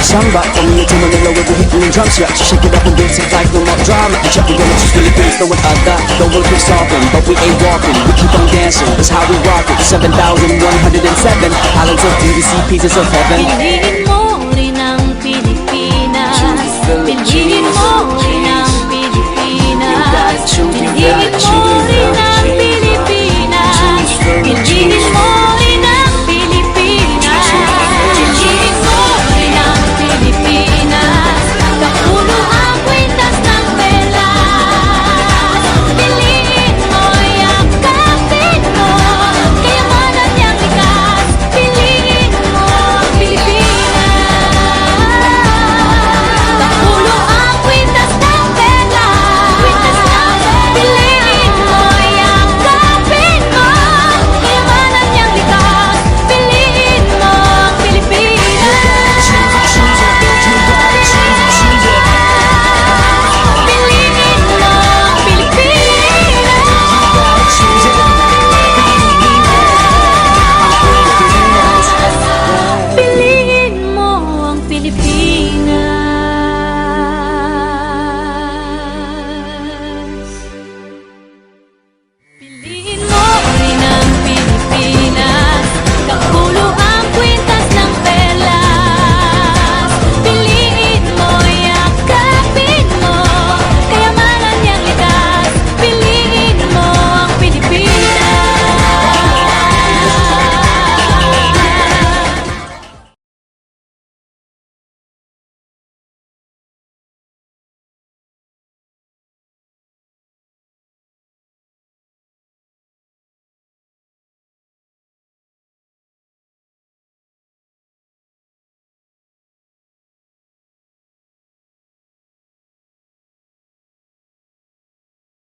Somebody is like a samba From here to Manila with the hitting and drums Yeah, shake it up and dance it like no more drama. You check it gonna just Philippines Know what I got, the world keeps talking But we ain't walking, we keep on dancing That's how we rock it. 7,107 Islands of DVC, pieces of heaven.